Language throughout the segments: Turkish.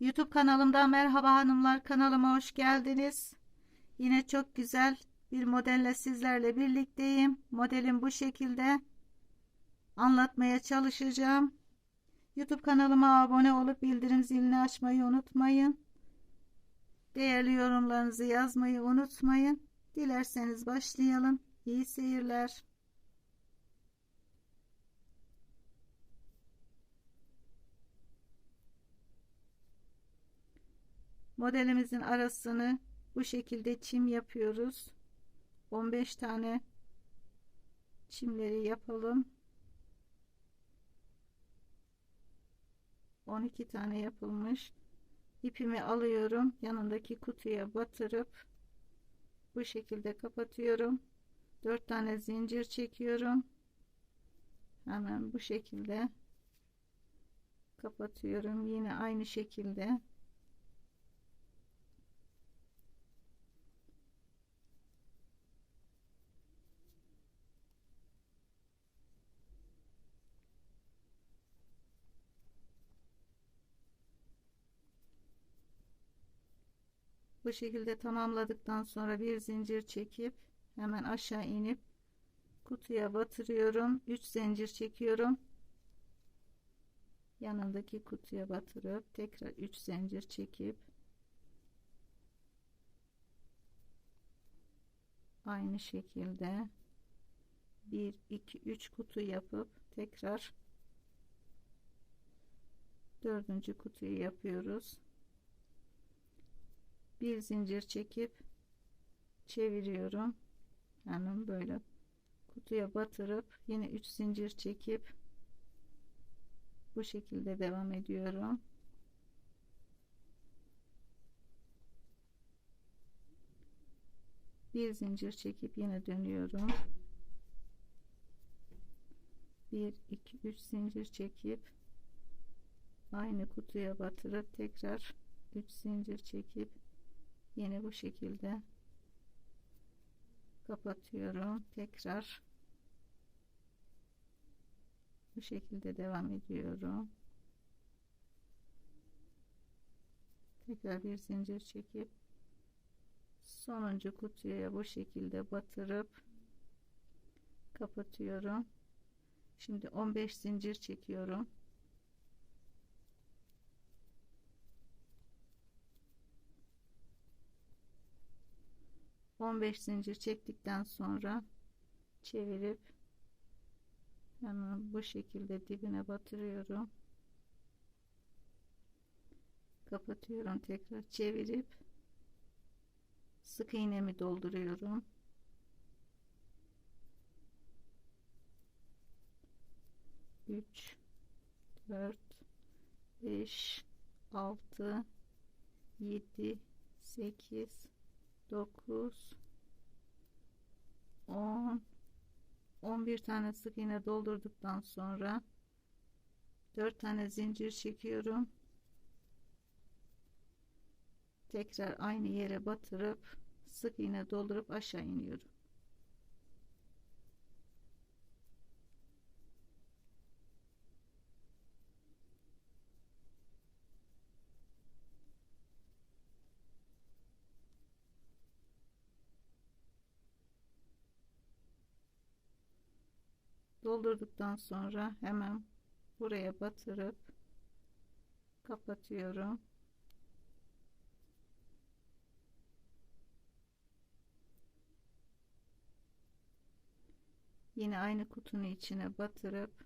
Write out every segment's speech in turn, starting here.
YouTube kanalımdan merhaba hanımlar kanalıma hoş geldiniz. Yine çok güzel bir modelle sizlerle birlikteyim. Modelim bu şekilde anlatmaya çalışacağım. YouTube kanalıma abone olup bildirim zilini açmayı unutmayın. Değerli yorumlarınızı yazmayı unutmayın. Dilerseniz başlayalım. İyi seyirler. Modelimizin arasını bu şekilde çim yapıyoruz. 15 tane çimleri yapalım. 12 tane yapılmış. İpimi alıyorum. Yanındaki kutuya batırıp bu şekilde kapatıyorum. 4 tane zincir çekiyorum. Hemen bu şekilde kapatıyorum. Yine aynı şekilde bu şekilde tamamladıktan sonra bir zincir çekip hemen aşağı inip kutuya batırıyorum. 3 zincir çekiyorum. Yanındaki kutuya batırıp tekrar 3 zincir çekip aynı şekilde 1 2 3 kutu yapıp tekrar dördüncü kutuyu yapıyoruz bir zincir çekip çeviriyorum. Hemen böyle kutuya batırıp yine 3 zincir çekip bu şekilde devam ediyorum. Bir zincir çekip yine dönüyorum. 1 2 3 zincir çekip aynı kutuya batırıp tekrar 3 zincir çekip yine bu şekilde kapatıyorum. Tekrar bu şekilde devam ediyorum. Tekrar bir zincir çekip sonuncu kutuya bu şekilde batırıp kapatıyorum. Şimdi 15 zincir çekiyorum 15 zincir çektikten sonra çevirip hemen bu şekilde dibine batırıyorum. Kapatıyorum tekrar çevirip sık iğnemi dolduruyorum. Üç dört beş altı yedi sekiz 9 10 11 tane sık iğne doldurduktan sonra 4 tane zincir çekiyorum. Tekrar aynı yere batırıp sık iğne doldurup aşağı iniyorum doldurduktan sonra hemen buraya batırıp kapatıyorum. Yine aynı kutunun içine batırıp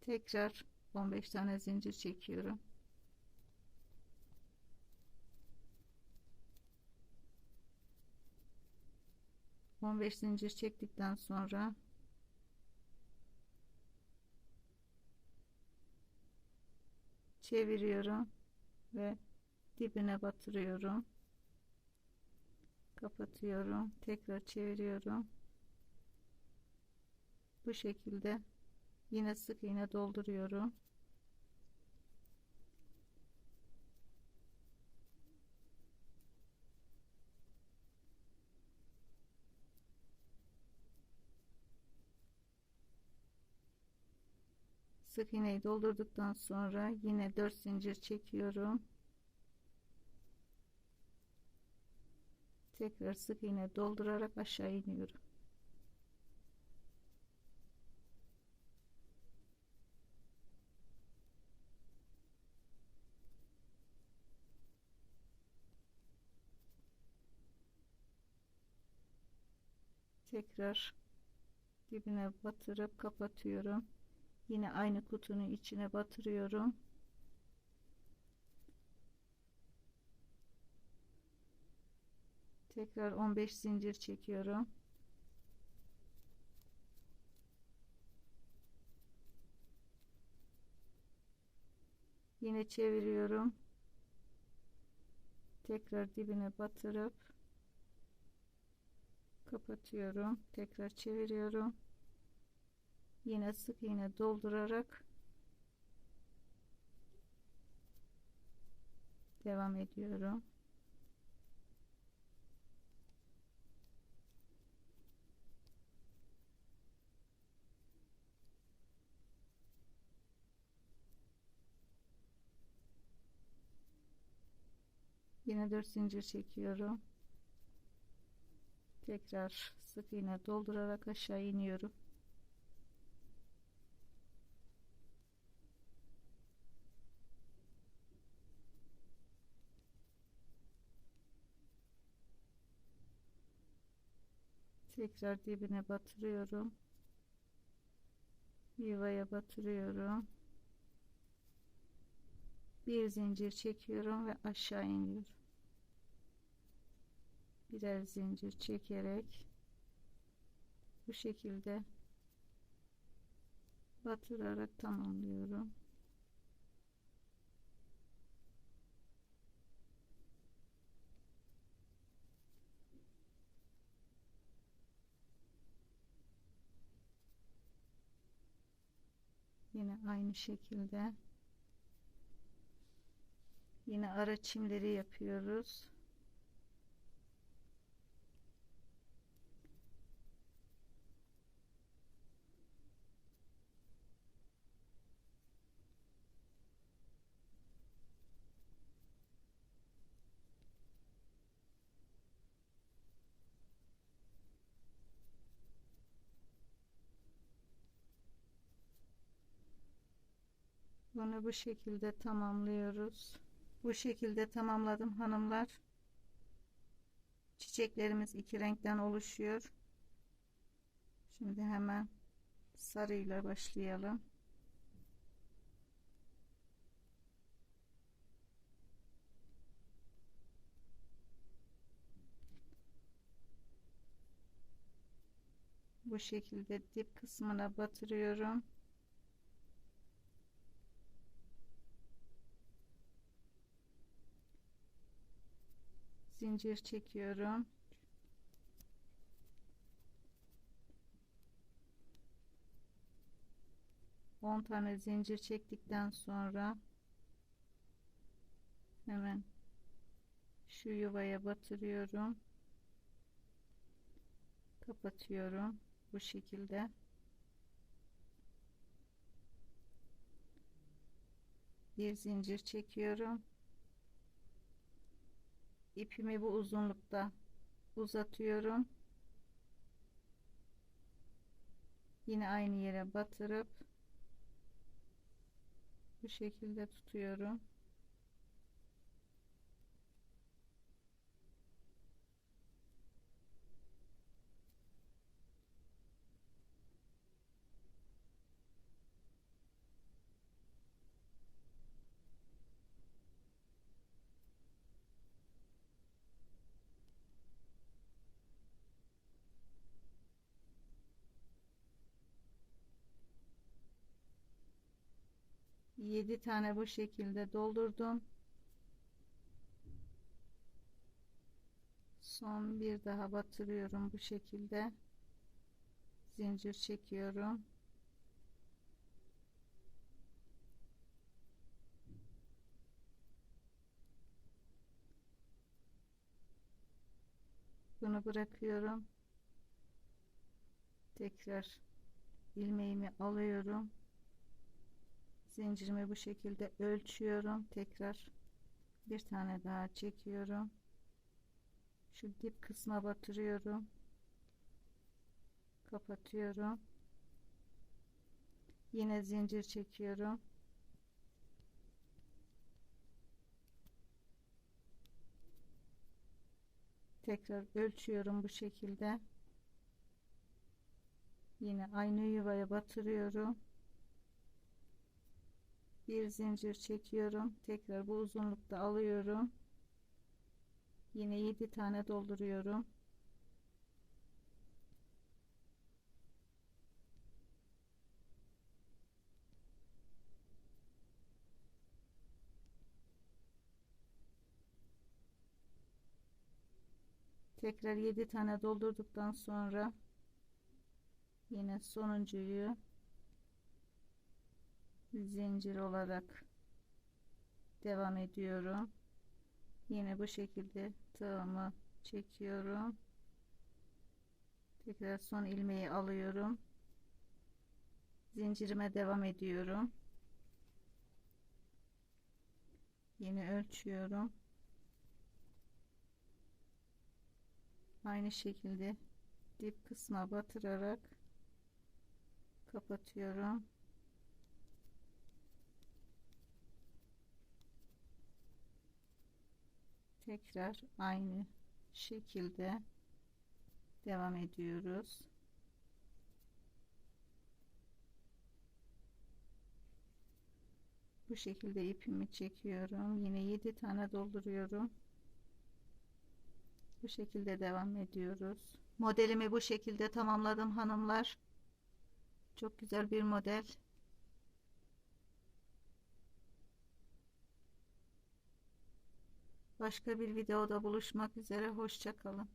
tekrar 15 tane zincir çekiyorum 15 zincir çektikten sonra çeviriyorum ve dibine batırıyorum. Kapatıyorum tekrar çeviriyorum. Bu şekilde yine sık iğne dolduruyorum sık iğneyi doldurduktan sonra yine 4 zincir çekiyorum. Tekrar sık iğne doldurarak aşağı iniyorum. Tekrar dibine batırıp kapatıyorum yine aynı kutunun içine batırıyorum. Tekrar 15 zincir çekiyorum. Yine çeviriyorum. Tekrar dibine batırıp kapatıyorum. Tekrar çeviriyorum yine sık iğne doldurarak devam ediyorum. Yine 4 zincir çekiyorum. Tekrar sık iğne doldurarak aşağı iniyorum tekrar dibine batırıyorum. Yuvaya batırıyorum. Bir zincir çekiyorum ve aşağı iniyorum. Birer zincir çekerek bu şekilde batırarak tamamlıyorum yine aynı şekilde. Yine ara çimleri yapıyoruz Bunu bu şekilde tamamlıyoruz. Bu şekilde tamamladım hanımlar. Çiçeklerimiz iki renkten oluşuyor. Şimdi hemen sarıyla başlayalım. Bu şekilde dip kısmına batırıyorum. Zincir çekiyorum. On tane zincir çektikten sonra hemen şu yuvaya batırıyorum. Kapatıyorum bu şekilde. Bir zincir çekiyorum ipimi bu uzunlukta uzatıyorum. Yine aynı yere batırıp bu şekilde tutuyorum. Yedi tane bu şekilde doldurdum. Son bir daha batırıyorum bu şekilde. Zincir çekiyorum. Bunu bırakıyorum. Tekrar ilmeğimi alıyorum zincirimi bu şekilde ölçüyorum. Tekrar bir tane daha çekiyorum. Şu dip kısma batırıyorum. Kapatıyorum. Yine zincir çekiyorum. Tekrar ölçüyorum bu şekilde. Yine aynı yuvaya batırıyorum bir zincir çekiyorum. Tekrar bu uzunlukta alıyorum. Yine 7 tane dolduruyorum. Tekrar 7 tane doldurduktan sonra yine sonuncuyu zincir olarak devam ediyorum. Yine bu şekilde tığımı çekiyorum. Tekrar son ilmeği alıyorum. Zincirime devam ediyorum. Yine ölçüyorum. Aynı şekilde dip kısma batırarak kapatıyorum tekrar aynı şekilde devam ediyoruz. Bu şekilde ipimi çekiyorum. Yine 7 tane dolduruyorum. Bu şekilde devam ediyoruz. Modelimi bu şekilde tamamladım hanımlar. Çok güzel bir model başka bir videoda buluşmak üzere. Hoşça kalın